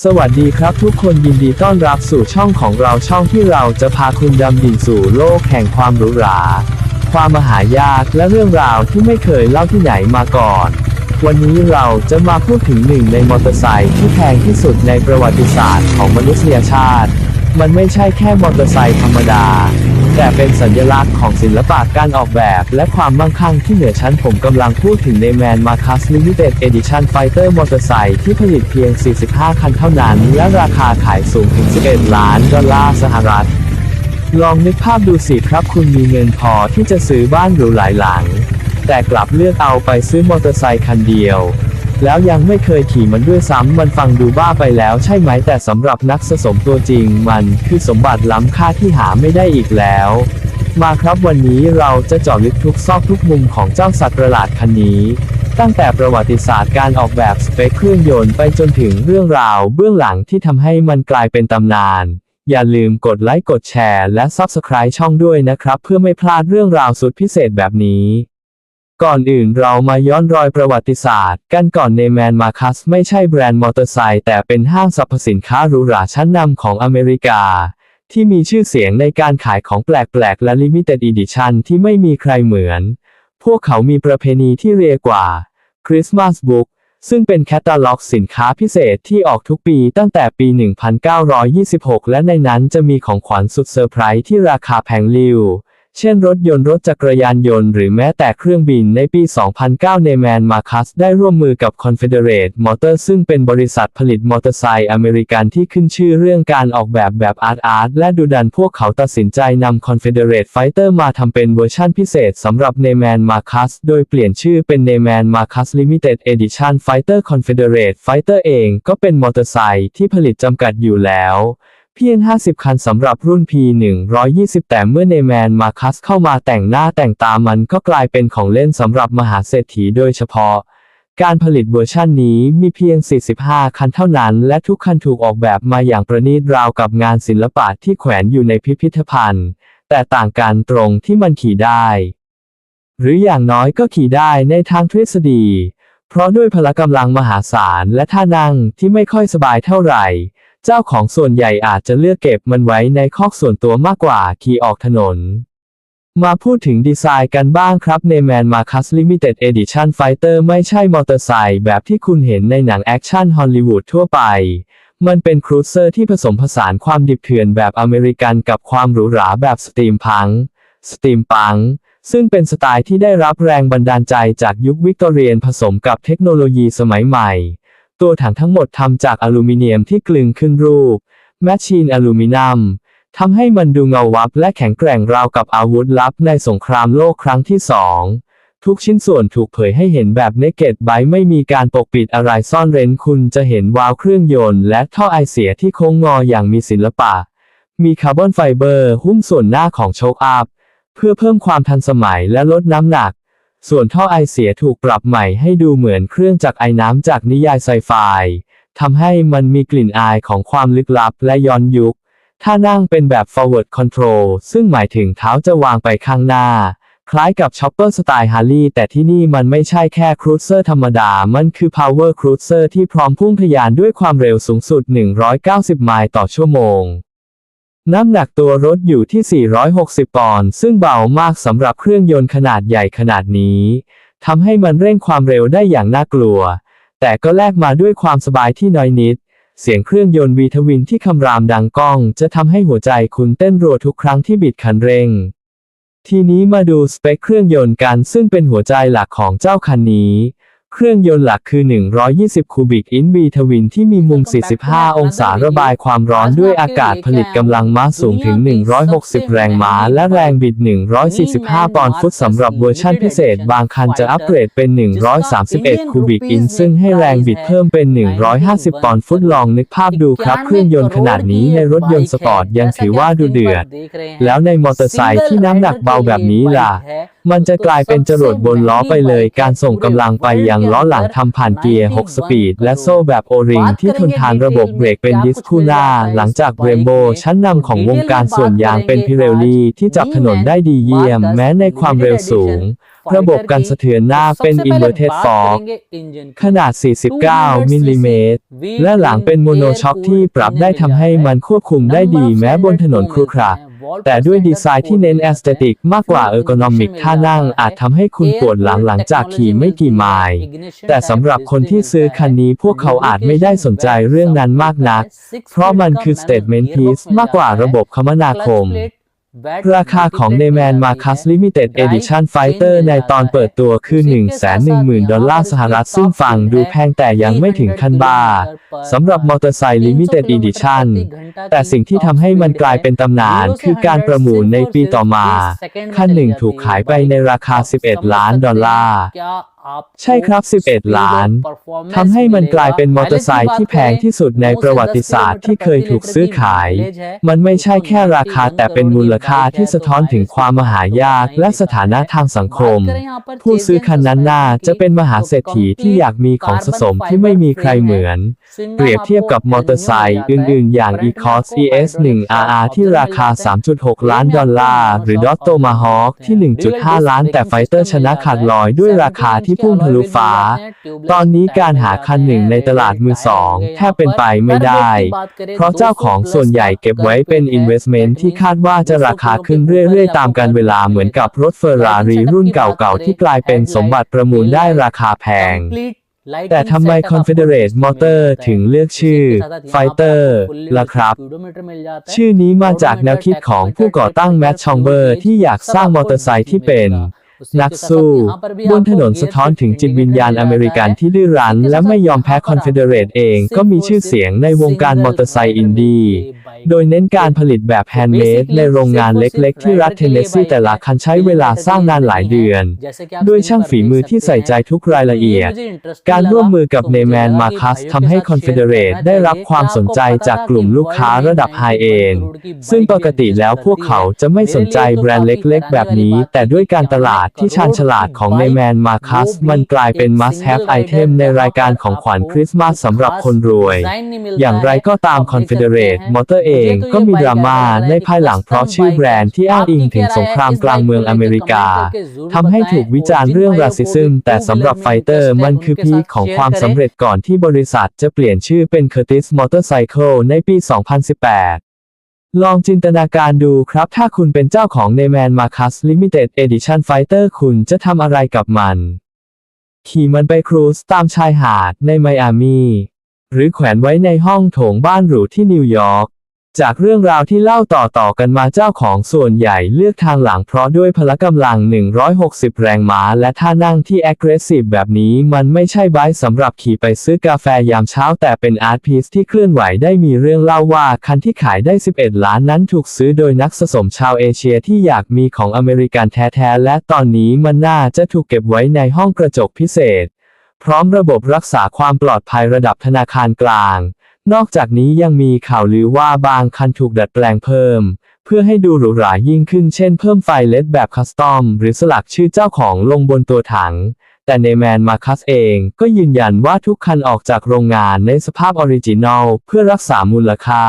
สวัสดีครับทุกคนยินดีต้อนรับสู่ช่องของเราช่องที่เราจะพาคุณดำดิ่งสู่โลกแห่งความหรูหรา ความมหายากและเรื่องราวที่ไม่เคยเล่าที่ไหนมาก่อน วันนี้เราจะมาพูดถึงหนึ่งในมอเตอร์ไซค์ที่แพงที่สุดในประวัติศาสตร์ของมนุษยชาติ มันไม่ใช่แค่มอเตอร์ไซค์ธรรมดา แต่เป็นสัญลักษณ์ของศิลปะการออกแบบและความมั่งคั่งที่เหนือชั้นผมกำลังพูดถึงในแมนมาคัสลิมิเต็ดเอดิชันไฟเตอร์มอเตอร์ไซค์ที่ผลิตเพียง 45 คันเท่านั้น และราคาขายสูงถึง 11 ล้านดอลลาร์สหรัฐ ลองนึกภาพดูสิครับคุณมีเงินพอที่จะซื้อบ้านหรูหลายหลัง แต่กลับเลือกเอาไปซื้อมอเตอร์ไซค์คันเดียว แล้วยังไม่เคยขี่มันด้วยซ้ำมันฟังดูบ้าไปแล้วใช่ไหมแต่สำหรับนักสะสมตัวจริงมันคือสมบัติล้ำค่าที่หาไม่ได้อีกแล้ว มาครับวันนี้เราจะเจาะลึกทุกซอกทุกมุมของเจ้าสัตว์ประหลาดคันนี้ ตั้งแต่ประวัติศาสตร์การออกแบบสเปคเครื่องยนต์ไปจนถึงเรื่องราวเบื้องหลังที่ทำให้มันกลายเป็นตำนาน อย่าลืมกดไลค์กดแชร์และ Subscribe ช่องด้วยนะครับ เพื่อไม่พลาดเรื่องราวสุดพิเศษแบบนี้ ก่อนอื่นเรามาย้อนรอยประวัติศาสตร์ กันก่อนเนแมนมาคัสไม่ใช่แบรนด์มอเตอร์ไซค์แต่เป็นห้างสรรพสินค้าหรูหราชั้นนำของอเมริกา ที่มีชื่อเสียงในการขายของแปลกๆ และ Limited Edition ที่ไม่มีใครเหมือน พวกเขามีประเพณีที่เรียกว่า Christmas Book ซึ่งเป็นแคตตาล็อกสินค้าพิเศษที่ออกทุกปีตั้งแต่ปี 1926 และในนั้นจะมีของขวัญสุดเซอร์ไพรส์ที่ราคาแพงลิว เช่นรถยนต์รถจักรยานยนต์หรือแม้แต่เครื่องบินในปี 2009เนแมนมาคัสได้ร่วมมือกับ Confederate Motor ซึ่งเป็นบริษัทผลิตมอเตอร์ไซค์อเมริกันที่ขึ้นชื่อเรื่องการออกแบบแบบอาร์ตอาร์ตและดูดันพวกเขาตัดสินใจนำ Confederate Fighter มาทำเป็นเวอร์ชั่นพิเศษสำหรับเนแมนมาคัสโดยเปลี่ยนชื่อเป็นเนแมนมาคัส Limited Edition Fighter Confederate Fighter เองก็เป็นมอเตอร์ไซค์ที่ผลิตจำกัดอยู่แล้ว เพียง 50 คันสำหรับรุ่น P120 แต่เมื่อเนแมนมาคัสเข้ามาแต่งหน้าแต่งตามันก็กลายเป็นของเล่นสำหรับมหาเศรษฐีโดยเฉพาะ การผลิตเวอร์ชันนี้มีเพียง 45 คันเท่านั้น และทุกคันถูกออกแบบมาอย่างประณีตราวกับงานศิลปะที่แขวนอยู่ในพิพิธภัณฑ์ แต่ต่างกันตรงที่มันขี่ได้ หรืออย่างน้อยก็ขี่ได้ในทางทฤษฎี เพราะด้วยพละกำลังมหาศาลและท่านั่งที่ไม่ค่อยสบายเท่าไหร่ เจ้าของส่วนใหญ่อาจจะเลือกเก็บมันไว้ในคอกส่วนตัวมากกว่าขี่ออกถนน มาพูดถึงดีไซน์กันบ้างครับในแมนมาคัสลิมิเต็ดเอดิชันไฟเตอร์ไม่ใช่มอเตอร์ไซค์แบบที่คุณเห็นในหนังแอคชั่นฮอลลีวูดทั่วไป มันเป็นครูเซอร์ที่ผสมผสานความดิบเถื่อนแบบอเมริกันกับความหรูหราแบบสตรีมพัง สตรีมปังซึ่งเป็นสไตล์ที่ได้รับแรงบันดาลใจจากยุควิกตอเรียนผสมกับเทคโนโลยีสมัยใหม่ ตัวถังทั้งหมดทำจากอลูมิเนียมที่กลึงขึ้นรูป แมชชีนอลูมิเนียมทำให้มันดูเงาวับและแข็งแกร่งราวกับอาวุธลับในสงครามโลกครั้งที่สองทุกชิ้นส่วนถูกเผยให้เห็นแบบเนเกตไบไม่มีการปกปิดอะไรซ่อนเร้นคุณจะเห็นวาล์วเครื่องยนต์และท่อไอเสียที่โค้งงออย่างมีศิลปะ มีคาร์บอนไฟเบอร์หุ้มส่วนหน้าของโชคอัพ เพื่อเพิ่มความทันสมัยและลดน้ำหนัก ส่วนท่อไอเสียถูกปรับใหม่ให้ดูเหมือนเครื่องจักรไอน้ำจากนิยายไซไฟทำให้มันมีกลิ่นอายของความลึกลับและย้อนยุคถ้านั่งเป็นแบบ forward control ซึ่งหมายถึงเท้าจะวางไปข้างหน้า คล้ายกับช็อปเปอร์สไตล์ฮาร์ลีแต่ที่นี่มันไม่ใช่แค่ครูเซอร์ธรรมดา มันคือ power cruiser ที่พร้อมพุ่งทะยานด้วยความเร็วสูงสุด 190 ไมล์ต่อชั่วโมง น้ำหนักตัวรถอยู่ที่ 460 ปอนด์ ซึ่งเบามากสำหรับเครื่องยนต์ขนาดใหญ่ขนาดนี้ ทำให้มันเร่งความเร็วได้อย่างน่ากลัว แต่ก็แลกมาด้วยความสบายที่น้อยนิด เสียงเครื่องยนต์วีทวินที่คำรามดังก้อง จะทำให้หัวใจคุณเต้นรัวทุกครั้งที่บิดคันเร่ง ทีนี้มาดูสเปคเครื่องยนต์กันซึ่งเป็นหัวใจหลักของเจ้าคันนี้ เครื่องยนต์หลักคือ 120 คูบิกอินวีทวินที่มีมุม 45 องศาระบายความร้อนด้วยอากาศผลิตกำลังม้าสูงถึง 160 แรงม้า และแรงบิด 145 ปอนด์ฟุตสำหรับเวอร์ชั่นพิเศษ บางคันจะอัปเกรดเป็น 131 คูบิกอินซึ่งให้แรงบิดเพิ่มเป็น 150 ปอนด์ฟุตลองนึกภาพดูครับ เครื่องยนต์ขนาดนี้ในรถยนต์สปอร์ตยังถือว่าดูเดือด แล้วในมอเตอร์ไซค์ที่น้ำหนักเบาแบบนี้ล่ะ มันจะกลายเป็นจรวดบนล้อไปเลย การส่งกำลังไปยังล้อหลังทำผ่านเกียร์ 6 สปีด และโซ่แบบโอริงที่ทนทานระบบเบรกเป็นดิสคูน่า หลังจากเบรมโบชั้นนำของวงการส่วนยางเป็นพิเรลลี่ที่จับถนนได้ดีเยี่ยม แม้ในความเร็วสูง ระบบกันสะเทือนหน้าเป็น Inverted Fork ขนาด 49 มิลลิเมตร และหลังเป็นโมโนช็อคที่ปรับได้ทำให้มันควบคุมได้ดีแม้บนถนนครุขระ แต่ด้วยดีไซน์ที่เน้นแอสเตติกมากกว่าเออร์โกนอมิกท่านั่งอาจทำให้คุณปวดหลังหลังจากขี่ไม่กี่ไมล์แต่สำหรับคนที่ซื้อคันนี้พวกเขาอาจไม่ได้สนใจเรื่องนั้นมากนัก เพราะมันคือ statement piece มากกว่าระบบคมนาคม ราคาของ Neyman Marcus Limited Edition Fighter ในตอนเปิดตัวคือ 110,000 ดอลลาร์สหรัฐซึ่งฟังดูแพงแต่ยังไม่ถึงขั้นบ้าสำหรับมอเตอร์ไซค์ Limited Edition แต่สิ่งที่ทำให้มันกลายเป็นตำนานคือการประมูลในปีต่อมา คันหนึ่งถูกขายไปในราคา 11 ล้านดอลลาร์ ใช่ครับ 11 ล้าน ทำให้มันกลายเป็นมอเตอร์ไซค์ที่แพงที่สุดในประวัติศาสตร์ที่เคยถูกซื้อขาย มันไม่ใช่แค่ราคาแต่เป็นมูลค่าที่สะท้อนถึงความมหายากและสถานะทางสังคม ผู้ซื้อคันนั้นน่าจะเป็นมหาเศรษฐีที่อยากมีของสะสมที่ไม่มีใครเหมือน เปรียบเทียบกับมอเตอร์ไซค์อื่นๆ อย่าง e-cos ES1 RR ที่ราคา 3.6 ล้านดอลลาร์ หรือ Dot Tomahawk ที่ 1.5 ล้านแต่ไฟเตอร์ชนะขาดลอยด้วยราคาที่พุ่งทะลุฟ้า ตอนนี้การหาคันหนึ่งในตลาดมือสองแทบเป็นไปไม่ได้ เพราะเจ้าของส่วนใหญ่เก็บไว้เป็น investment ที่คาดว่าจะราคาขึ้นเรื่อยๆ ตามการเวลาเหมือนกับรถเฟอร์รารีรุ่นเก่าๆ ที่กลายเป็นสมบัติประมูลได้ราคาแพงแต่ทำไม Confederate Motor ถึงเลือกชื่อ Fighter ล่ะครับ ชื่อนี้มาจากแนวคิดของผู้ก่อตั้งแมทชองเบอร์ที่อยากสร้างมอเตอร์ไซค์ที่เป็น นักสู้ บนถนนสะท้อนถึงจิตวิญญาณอเมริกันที่ดื้อรั้นและไม่ยอมแพ้คอนเฟเดเรตเองก็มีชื่อเสียงในวงการมอเตอร์ไซค์อินดี้ โดยเน้นการผลิตแบบแฮนด์เมดในโรงงานเล็กๆ ที่รัฐเทนเนสซีแต่ละคันใช้เวลาสร้างนานหลายเดือน ด้วยช่างฝีมือที่ใส่ใจทุกรายละเอียด การร่วมมือกับเนแมนมาคัสทำให้คอนเฟเดเรตได้รับความสนใจจากกลุ่มลูกค้าระดับไฮเอนซึ่งปกติแล้วพวกเขาจะไม่สนใจแบรนด์เล็ก ๆ แบบนี้ แต่ด้วยการตลาดที่ชาญฉลาดของเนแมนมาคัสมันกลายเป็น must have item ในรายการของขวัญคริสต์มาสสำหรับคนรวย อย่างไรก็ตาม Confederate Motor เองก็มีดราม่าในภายหลังเพราะชื่อแบรนด์ที่อ้างอิงถึงสงครามกลางเมืองอเมริกาทำให้ถูกวิจารณ์เรื่องราซิซึมแต่สำหรับไฟเตอร์มันคือพีคของความสำเร็จก่อนที่บริษัทจะเปลี่ยนชื่อเป็น Curtis Motorcycle ในปี 2018 ลองจินตนาการดูครับ ถ้าคุณเป็นเจ้าของ Neyman Marcus Limited Edition Fighter คุณจะทำอะไรกับมัน ขี่มันไปครูซตามชายหาดในไมอามี หรือแขวนไว้ในห้องโถงบ้านหรูที่นิวยอร์ก จากเรื่องราวที่เล่าต่อๆกันมาเจ้าของส่วนใหญ่เลือกทางหลังเพราะด้วยพละกำลัง 160 แรงม้า และท่านั่งที่ aggressive แบบนี้มันไม่ใช่ไบค์สำหรับขี่ไปซื้อกาแฟยามเช้าแต่เป็นอาร์ตพีซที่เคลื่อนไหวได้มีเรื่องเล่าว่า คันที่ขายได้ 11 ล้านนั้นถูกซื้อโดยนักสะสมชาวเอเชียที่อยากมีของอเมริกันแท้ๆ และตอนนี้มันน่าจะถูกเก็บไว้ในห้องกระจกพิเศษ พร้อมระบบรักษาความปลอดภัยระดับธนาคารกลาง นอกจากนี้ยังมีข่าวลือว่าบางคันถูกดัดแปลงเพิ่ม เพื่อให้ดูหรูหรายิ่งขึ้นเช่นเพิ่มไฟเลดแบบคัสตอม หรือสลักชื่อเจ้าของลงบนตัวถัง แต่เนแมนมาคัสเองก็ยืนยันว่าทุกคันออกจากโรงงานในสภาพออริจินอลเพื่อรักษามูลค่า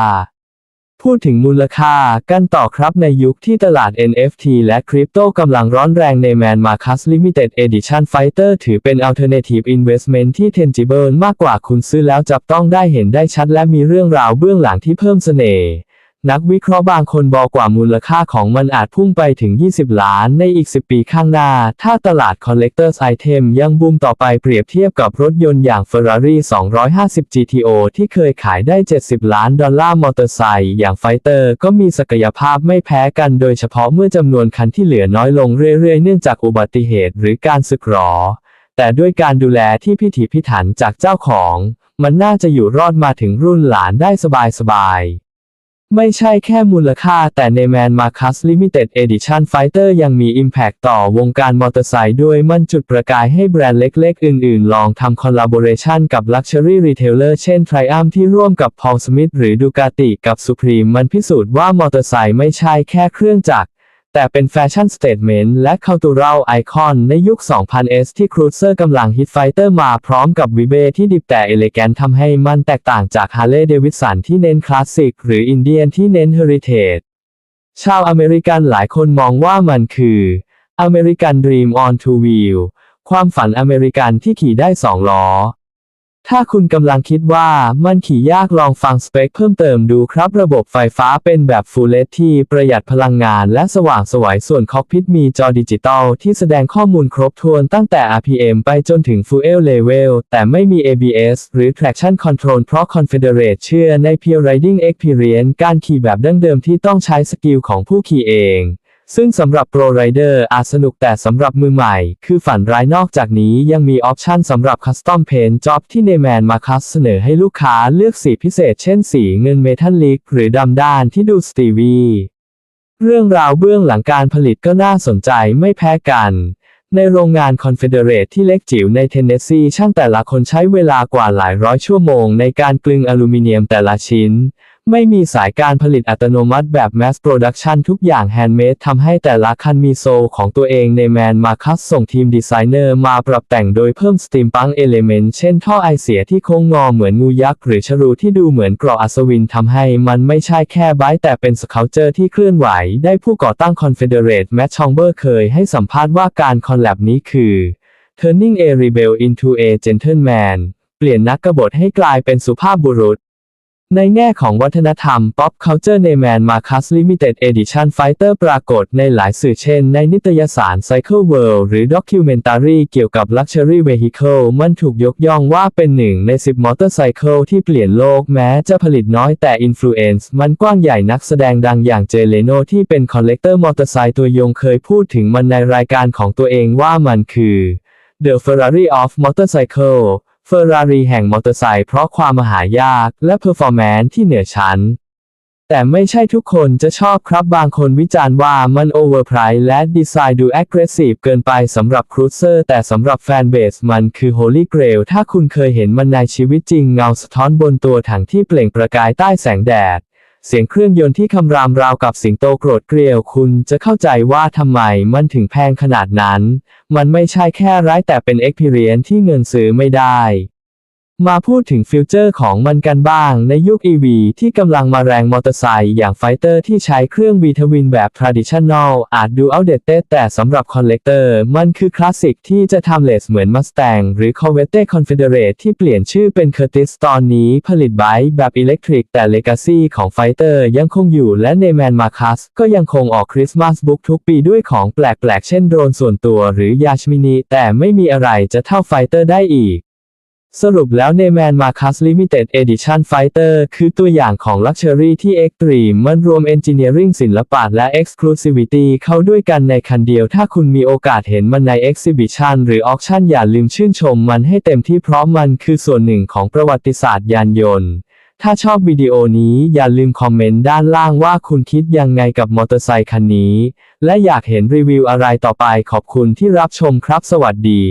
พูดถึงมูลค่ากันต่อครับในยุคที่ตลาด NFT และคริปโตกำลังร้อนแรงใน Man Marcus Limited Edition Fighter ถือเป็น Alternative Investment ที่ Tangible มากกว่าคุณซื้อแล้วจับต้องได้เห็นได้ชัดและมีเรื่องราวเบื้องหลังที่เพิ่มเสน่ห์ นักวิเคราะห์บางคนบอกว่ามูลค่าของมันอาจพุ่งไปถึง 20 ล้านในอีก 10 ปีข้างหน้า ถ้าตลาด Collector's Item ยังบูมต่อไปเปรียบเทียบกับรถยนต์อย่าง Ferrari 250 GTO ที่เคยขายได้ 70 ล้านดอลลาร์มอเตอร์ไซค์อย่าง Fighter ก็มีศักยภาพไม่แพ้กันโดยเฉพาะเมื่อจำนวนคันที่เหลือน้อยลงเรื่อยๆ เนื่องจากอุบัติเหตุหรือการสึกหรอ แต่ด้วยการดูแลที่พิถีพิถันจากเจ้าของ มันน่าจะอยู่รอดมาถึงรุ่นหลานได้สบายๆ ไม่ใช่แค่มูลค่าแต่ใน Man Marcus Limited Edition Fighter ยังมี Impact ต่อวงการมอเตอร์ไซค์ด้วยมันจุดประกายให้แบรนด์เล็กๆ อื่นๆ ลองทำ Collaboration กับ Luxury Retailer เช่น Triumph ที่ร่วมกับ Paul Smith หรือ Ducati กับ Supreme มันพิสูจน์ว่ามอเตอร์ไซค์ไม่ใช่แค่เครื่องจักร แต่เป็นแฟชั่นสเต t เมนต์และ cultural icon ในยุค 2000s ที่ครูเซอร์กำลังฮิตไฟเตอร์มาพร้อมกับวิเบที่ดิบแต่เอเลแกนทำให้มันแตกต่างจากฮาร์เลย์เดวิดสันที่เน้นคลาสสิกหรืออินเดียนที่เน้นเฮอริเทจชาวอเมริกันหลายคนมองว่ามันคือ American Dream on Two Wheel ความฝันอเมริกันที่ขี่ได้สองล้อ ถ้าคุณกำลังคิดว่ามันขี่ยากลองฟังสเปคเพิ่มเติมดูครับระบบไฟฟ้าเป็นแบบฟูลเลที่ประหยัดพลังงานและสว่างสวยส่วนคอกพิทมีจอดิจิตอลที่แสดงข้อมูลครบถ้วนตั้งแต่ RPM ไปจนถึง Fuel Level แต่ไม่มี ABS หรือ Traction Control เพราะ Confederate เชื่อใน Pure Riding Experience การขี่แบบดั้งเดิมที่ต้องใช้สกิลของผู้ขี่เอง ซึ่งสำหรับโปรไรเดอร์อาจสนุกแต่สำหรับมือใหม่ คือฝันร้ายนอกจากนี้ยังมีออปชันสำหรับคัสตอมเพนจ็อบที่เนแมนมาคัสเสนอให้ลูกค้าเลือกสีพิเศษเช่นสีเงินเมทัลลิกหรือดำด้านที่ดูสตีวีเรื่องราวเบื้องหลังการผลิตก็น่าสนใจไม่แพ้กัน ในโรงงานคอนเฟเดเรตที่เล็กจิ๋วในเทนเนสซีช่างแต่ละคนใช้เวลากว่าหลายร้อยชั่วโมงในการกลึงอลูมิเนียมแต่ละชิ้น ไม่มีสายการผลิตอัตโนมัติแบบ Mass Production ทุกอย่างแฮนด์เมดทำให้แต่ละคันมีโซลของตัวเองในแมนมาคัสส่งทีมดีไซเนอร์มาปรับแต่งโดยเพิ่มสต e มปังเอเลเมนต์เช่นท่อไอเสียที่โค้งงอเหมือนงูยักษ์หรือชรูที่ดูเหมือนเกราะอัศวินทำให้มันไม่ใช่แค่ไบค์แต่เป็นสเคาเจอร์ที่เคลื่อนไหว ได้ผู้ก่อตั้ง Confederate Matt Chomber เคยให้สัมภาษณ์ว่าการคอลแลบนี้คือ Turning a rebel into a gentleman เปลี่ยนนักกบฏให้กลายเป็นสุภาพบุรุษ ในแง่ของวัฒนธรรม Pop Culture ใน Man Marcus Limited Edition Fighter ปรากฏในหลายสื่อเช่น ในนิตยสาร Cycle World หรือ Documentary เกี่ยวกับ Luxury Vehicle มันถูกยกย่องว่าเป็นหนึ่งใน 10 มอเตอร์ไซคิลที่เปลี่ยนโลกแม้จะผลิตน้อยแต่ Influence มันกว้างใหญ่นักแสดงดังอย่างเจเลโนที่เป็นคอลเลกเตอร์มอเตอร์ไซค์ตัวยงเคยพูดถึงมันในรายการของตัวเองว่ามันคือ The Ferrari of Motorcycle เฟอร์รารีแห่งมอเตอร์ไซค์เพราะความมหายากและเพอร์ฟอร์แมนซ์ที่เหนือชั้น แต่ไม่ใช่ทุกคนจะชอบครับบางคนวิจารณ์ว่ามันโอเวอร์ไพรส์และดีไซน์ดูแอคเรสซีฟเกินไปสำหรับครูเซอร์แต่สำหรับแฟนเบสมันคือโฮลี่เกรลถ้าคุณเคยเห็นมันในชีวิตจริงเงาสะท้อนบนตัวถังที่เปล่งประกายใต้แสงแดด เสียงเครื่องยนต์ที่คำรามราวกับสิงโตโกรธเกลียวคุณจะเข้าใจว่าทำไมมันถึงแพงขนาดนั้น มันไม่ใช่แค่ไร้แต่เป็น Experience ที่เงินซื้อไม่ได้ มาพูดถึงฟิวเจอร์ของมันกันบ้างในยุค EV ที่กำลังมาแรงมอเตอร์ไซค์อย่างไฟเตอร์ที่ใช้เครื่อง V ทวินแบบ traditional อาจดู outdated แต่สำหรับคอลเลกเตอร์มันคือคลาสสิกที่จะ timeless เหมือน Mustang หรือ Corvette Confederate ที่เปลี่ยนชื่อเป็น Curtis ตอนนี้ผลิตไบค์แบบอิเล็กทริกแต่ Legacy ของไฟเตอร์ยังคงอยู่และในแมนมาคัสก็ยังคงออกคริสต์มาสบุ๊กทุกปีด้วยของแปลกๆ เช่นโดรนส่วนตัวหรือยาชมินิแต่ไม่มีอะไรจะเท่าไฟเตอร์ได้อีก สรุปแล้วในแมนมาคัส Limited Edition Fighter คือตัวอย่างของ Luxury ที่ Extreme มันรวม Engineering ศิลปะและ Exclusivity เข้าด้วยกันในคันเดียวถ้าคุณมีโอกาสเห็นมันใน Exhibition หรือ Auction อย่าลืมชื่นชมมันให้เต็มที่เพราะมันคือส่วนหนึ่งของประวัติศาสตร์ยานยนต์ ถ้าชอบวิดีโอนี้อย่าลืมคอมเมนต์ด้านล่างว่าคุณคิดยังไงกับมอเตอร์ไซคันนี้ และอยากเห็นรีวิวอะไรต่อไปขอบคุณที่รับชมครับ สวัสดี